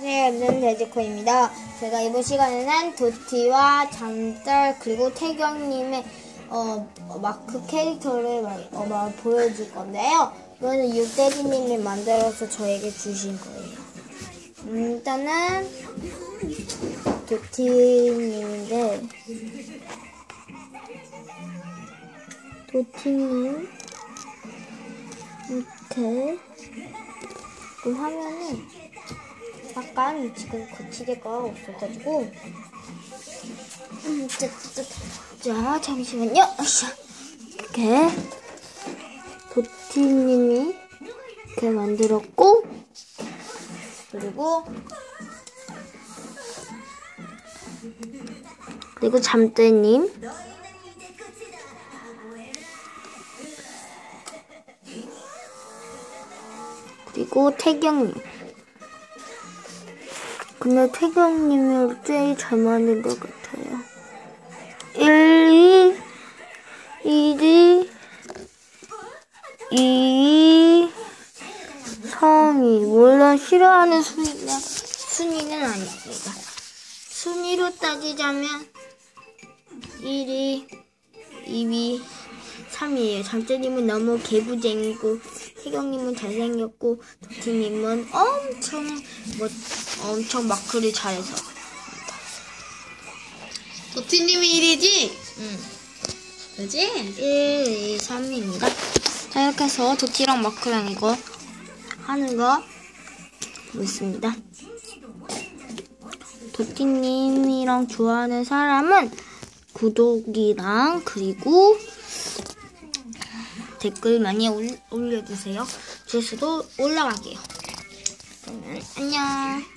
안녕하세요. 저는 돼지코입니다. 제가 이번 시간에는 도티와 잠들 그리고 태경님의 어, 어, 마크 캐릭터를 마- 어, 마- 보여줄 건데요. 이거는 육대리님이 만들어서 저에게 주신 거예요. 음, 일단은 도티님인데 도티님 이렇게 그 화면이 약간 지금 거치대가 없어가지고. 음, 자, 자, 자, 잠시만요. 으쌰. 이렇게 도티님이 이렇게 만들었고 그리고 그리고 잠들님. 그리고 태경님 근데 태경님이 제일 잘 만든 것 같아요. 1, 2, 1이 2, 3이 물론 싫어하는 순위는, 순위는 아닙니다. 순위로 따지자면 1위, 2위, 3위예요. 잠재님은 너무 개부쟁이고 태경님은 잘생겼고 도티님은 엄청 뭐 엄청 마크를 잘해서 도티님이 1위지? 응. 그지? 1, 2, 3위입니다. 자 이렇게 해서 도티랑 마크랑 이거 하는 거 있습니다. 도티님이랑 좋아하는 사람은 구독이랑 그리고 댓글 많이 올, 올려주세요. 조회수도 올라가게요. 그러면 안녕.